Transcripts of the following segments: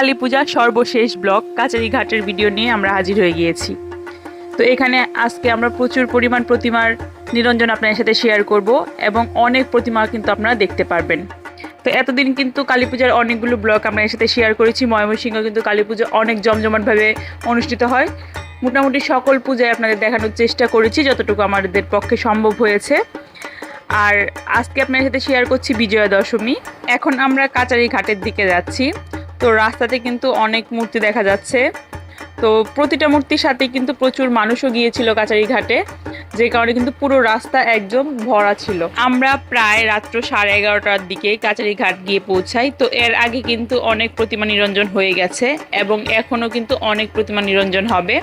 কালী পূজার সর্বশেষ ব্লগ কাচারি ঘাটের ভিডিও নিয়ে আমরা হাজির হয়ে গিয়েছি। তো এখানে আজকে আমরা প্রচুর পরিমাণ প্রতিমার নিরঞ্জন আপনাদের সাথে শেয়ার করব এবং অনেক প্রতিমা কিন্তু আপনারা দেখতে পারবেন। তো এতদিন কিন্তু কালী পূজার অনেকগুলো ব্লগ এর সাথে শেয়ার করেছি, ময়মনসিংহ কিন্তু কালী পুজো অনেক জমজমাটভাবে অনুষ্ঠিত হয়। মোটামুটি সকল পূজায় আপনাদের দেখানোর চেষ্টা করেছি, যতটুকু আমাদের পক্ষে সম্ভব হয়েছে। আর আজকে আপনার সাথে শেয়ার করছি বিজয়া দশমী। এখন আমরা কাচারি ঘাটের দিকে যাচ্ছি। তো রাস্তাতে কিন্তু অনেক মূর্তি দেখা যাচ্ছে। তো প্রতিটা মূর্তির সাথে কিন্তু প্রচুর মানুষও গিয়েছিল কাচারি ঘাটে যে কারণে কিন্তু পুরো রাস্তা একদম ভরা ছিল। আমরা প্রায় রাত্র সাড়ে এগারোটার দিকে কাচারি ঘাট গিয়ে পৌঁছাই। তো এর আগে কিন্তু অনেক প্রতিমা নিরঞ্জন হয়ে গেছে এবং এখনও কিন্তু অনেক প্রতিমা নিরঞ্জন হবে।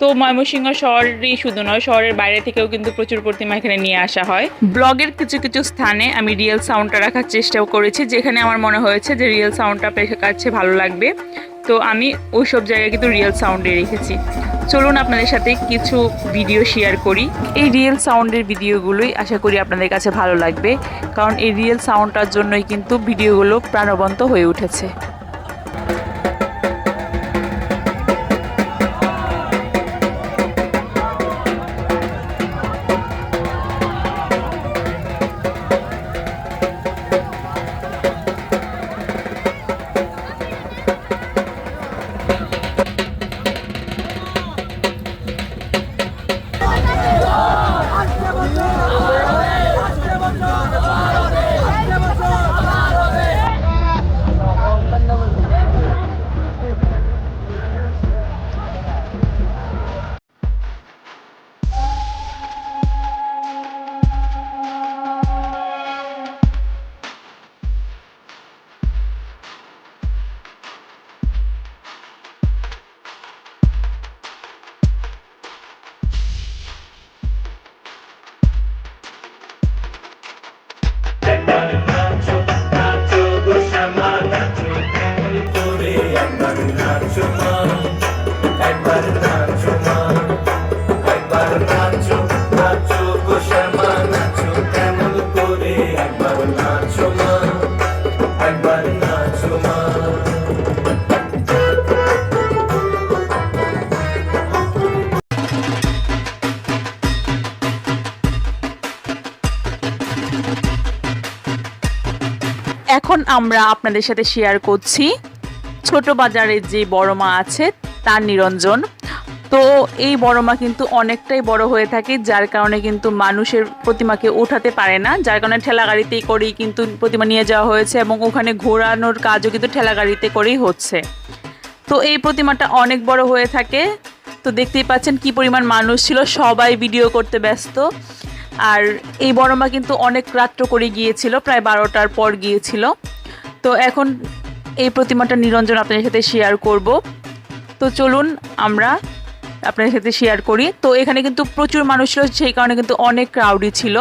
তো ময়মনসিংহ শহরই শুধু নয়, শহরের বাইরে থেকেও কিন্তু প্রচুর প্রতিমা এখানে নিয়ে আসা হয়। ব্লগের কিছু কিছু স্থানে আমি রিয়েল সাউন্ডটা রাখার চেষ্টাও করেছি, যেখানে আমার মনে হয়েছে যে রিয়েল সাউন্ডটা আপনার কাছে ভালো লাগবে। তো আমি ওই সব জায়গায় কিন্তু রিয়েল সাউন্ডে রেখেছি। চলুন আপনাদের সাথে কিছু ভিডিও শেয়ার করি। এই রিয়েল সাউন্ডের ভিডিওগুলোই আশা করি আপনাদের কাছে ভালো লাগবে। কারণ এই রিয়েল সাউন্ডটার জন্যই কিন্তু ভিডিওগুলো প্রাণবন্ত হয়ে উঠেছে। এখন আমরা আপনাদের সাথে শেয়ার করছি ছোট বাজারের যে বড় মা আছে, তার নিরঞ্জন। তো এই বড় মা কিন্তু অনেকটাই বড় হয়ে থাকে, যার কারণে কিন্তু মানুষের প্রতিমাকে ওঠাতে পারে না। যার কারণে ঠেলা গাড়িতেই করেই কিন্তু প্রতিমা নিয়ে যাওয়া হয়েছে এবং ওখানে ঘোরানোর কাজও কিন্তু ঠেলা গাড়িতে করেই হচ্ছে। তো এই প্রতিমাটা অনেক বড় হয়ে থাকে। তো দেখতেই পাচ্ছেন কি পরিমাণ মানুষ ছিল, সবাই ভিডিও করতে ব্যস্ত। আর এই বড় মা কিন্তু অনেক রাত্র করে গিয়েছিল, প্রায় বারোটার পর গিয়েছিল। তো এখন এই প্রতিমাটা নিরঞ্জন আপনাদের সাথে শেয়ার করব। তো চলুন আমরা আপনাদের সাথে শেয়ার করি। তো এখানে কিন্তু প্রচুর মানুষ ছিল সেই কারণে কিন্তু অনেক ক্রাউডি ছিল।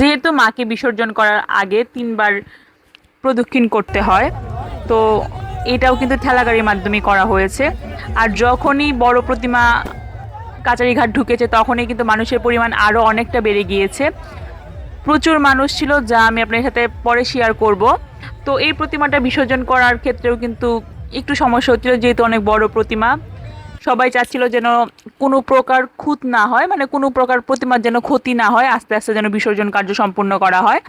যেহেতু মাকে বিসর্জন করার আগে তিনবার প্রদক্ষিণ করতে হয়, তো এটাও কিন্তু ঠেলাগাড়ির মাধ্যমে করা হয়েছে। আর যখনই বড় প্রতিমা কাচারিঘাট ঢুকেছে, তখনই কিন্তু মানুষের পরিমাণ আরও অনেকটা বেড়ে গিয়েছে। প্রচুর মানুষ ছিল, যা আমি আপনার সাথে পরে শেয়ার করব। তো এই প্রতিমাটা বিসর্জন করার ক্ষেত্রেও কিন্তু একটু সমস্যা হচ্ছিল, যেহেতু অনেক বড় প্রতিমা। সবাই চাচ্ছিল যেন কোনো প্রকার খুঁত না হয় মানে কোনো প্রকার প্রতিমার যেন ক্ষতি না হয়, আস্তে আস্তে যেন বিসর্জন কার্য সম্পূর্ণ করা হয়।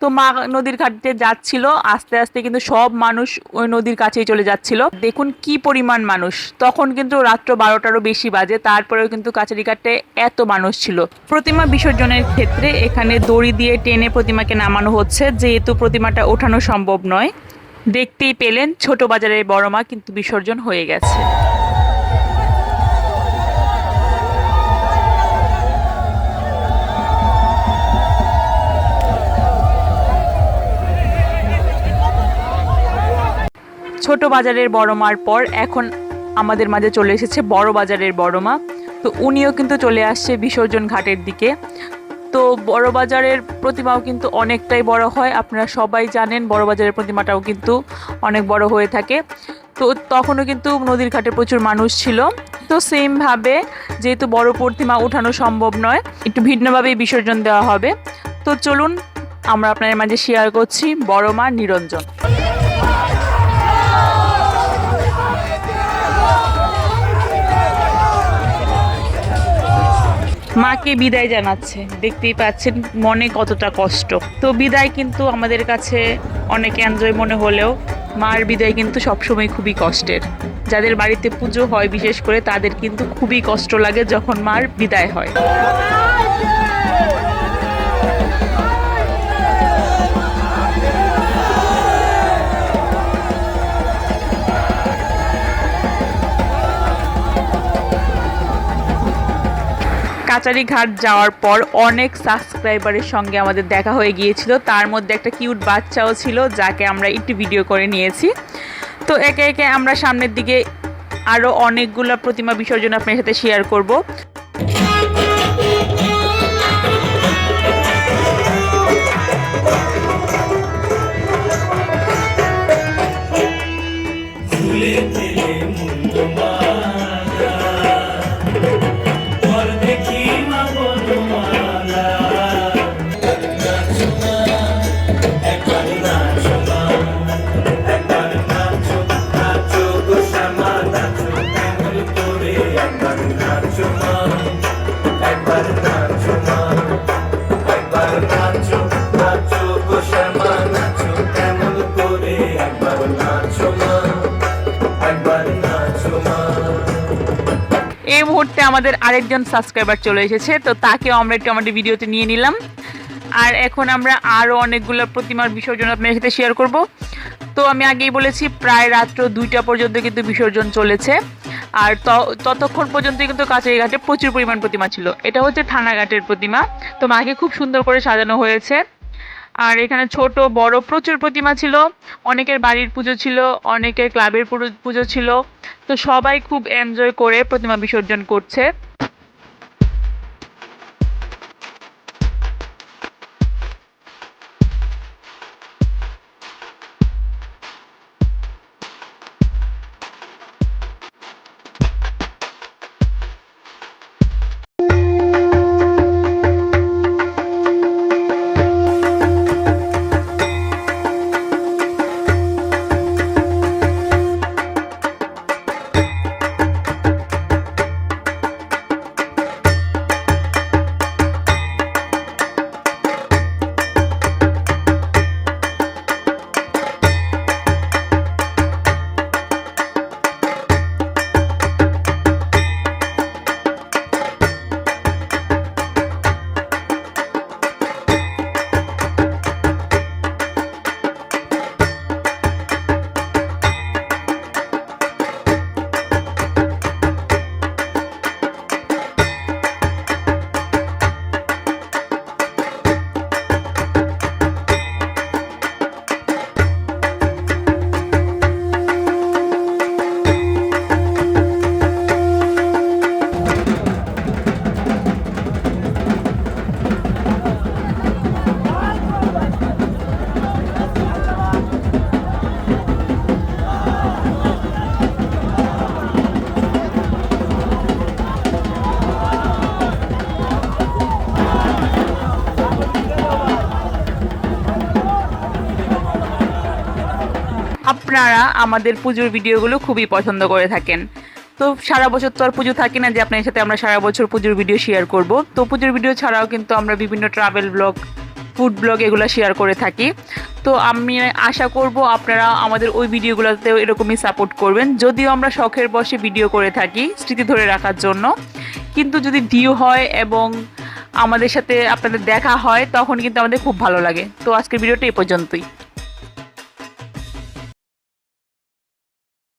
তো মা নদীর ঘাটে যাচ্ছিল, আস্তে আস্তে কিন্তু সব মানুষ ওই নদীর কাছেই চলে যাচ্ছিল। দেখুন কি পরিমাণ মানুষ। তখন কিন্তু রাত্র বারোটারও বেশি বাজে, তারপরেও কিন্তু কাছারি ঘাটে এত মানুষ ছিল। প্রতিমা বিসর্জনের ক্ষেত্রে এখানে দড়ি দিয়ে টেনে প্রতিমাকে নামানো হচ্ছে, যেহেতু প্রতিমাটা ওঠানো সম্ভব নয়। দেখতেই পেলেন, ছোট বাজারের বড় মা কিন্তু বিসর্জন হয়ে গেছে। ছোট বাজারের বড় মার পর এখন আমাদের মাঝে চলে এসেছে বড় বাজারের বড় মা তো উনিও কিন্তু চলে আসছে বিসর্জন ঘাটের দিকে। তো বড় বাজারের প্রতিমাও কিন্তু অনেকটাই বড় হয়। আপনারা সবাই জানেন বড় বাজারের প্রতিমাটাও কিন্তু অনেক বড় হয়ে থাকে। তো তখনও কিন্তু নদীর ঘাটে প্রচুর মানুষ ছিল। তো সেমভাবে যেহেতু বড় প্রতিমা ওঠানো সম্ভব নয়, একটু ভিন্নভাবেই বিসর্জন দেওয়া হবে। তো চলুন আমরা আপনাদের মাঝে শেয়ার করছি বড় মা নিরঞ্জন। মাকে বিদায় জানাচ্ছে। দেখতেই পাচ্ছেন মনে কতটা কষ্ট। তো বিদায় কিন্তু আমাদের কাছে অনেক এনজয় মনে হলেও মার বিদায় কিন্তু সবসময় খুবই কষ্টের। যাদের বাড়িতে পুজো হয় বিশেষ করে তাদের কিন্তু খুবই কষ্ট লাগে যখন মার বিদায় হয়। কাচারি ঘাট যাওয়ার পর অনেক সাবস্ক্রাইবারের সঙ্গে আমাদের দেখা হয়ে গিয়েছিল। তার মধ্যে একটা কিউট বাচ্চাও ছিল, যাকে আমরা একটু ভিডিও করে নিয়েছি। তো একে একে আমরা সামনের দিকে আরও অনেকগুলো প্রতিমা বিসর্জন আপনার সাথে শেয়ার করব। এই মুহূর্তে আমাদের আরেকজন সাবস্ক্রাইবার চলে এসেছে, তো তাকেও আমরা একটু আমাদের ভিডিওতে নিয়ে নিলাম। আর এখন আমরা আরও অনেকগুলো প্রতিমার বিসর্জন আপনার সাথে শেয়ার করব। তো আমি আগেই বলেছি, প্রায় রাত্র দুইটা পর্যন্ত কিন্তু বিসর্জন চলেছে। আর ততক্ষণ পর্যন্ত কিন্তু কাছারি ঘাটে প্রচুর পরিমাণ প্রতিমা ছিল। এটা হচ্ছে থানাঘাটের প্রতিমা। তো মাকে খুব সুন্দর করে সাজানো হয়েছে। আর এখানে ছোট, বড় প্রচুর প্রতিমা ছিল। অনেকের বাড়ির পুজো ছিল, অনেকের ক্লাবের পুজো ছিল। তো সবাই খুব এনজয় করে প্রতিমা বিসর্জন করছে। আপনারা আমাদের পুজোর ভিডিওগুলো খুবই পছন্দ করে থাকেন। তো সারা বছর তো আর পুজো থাকে না যে আপনার সাথে আমরা সারা বছর পুজোর ভিডিও শেয়ার করব। তো পুজোর ভিডিও ছাড়াও কিন্তু আমরা বিভিন্ন ট্রাভেল ব্লগ ফুড ব্লগ এগুলো শেয়ার করে থাকি। তো আমি আশা করব আপনারা আমাদের ওই ভিডিওগুলোতেও এরকমই সাপোর্ট করবেন। যদিও আমরা শখের বসে ভিডিও করে থাকি স্মৃতি ধরে রাখার জন্য। কিন্তু যদি ভিউ হয় এবং আমাদের সাথে আপনাদের দেখা হয়, তখন কিন্তু আমাদের খুব ভালো লাগে। তো আজকের ভিডিওটা এ পর্যন্তই।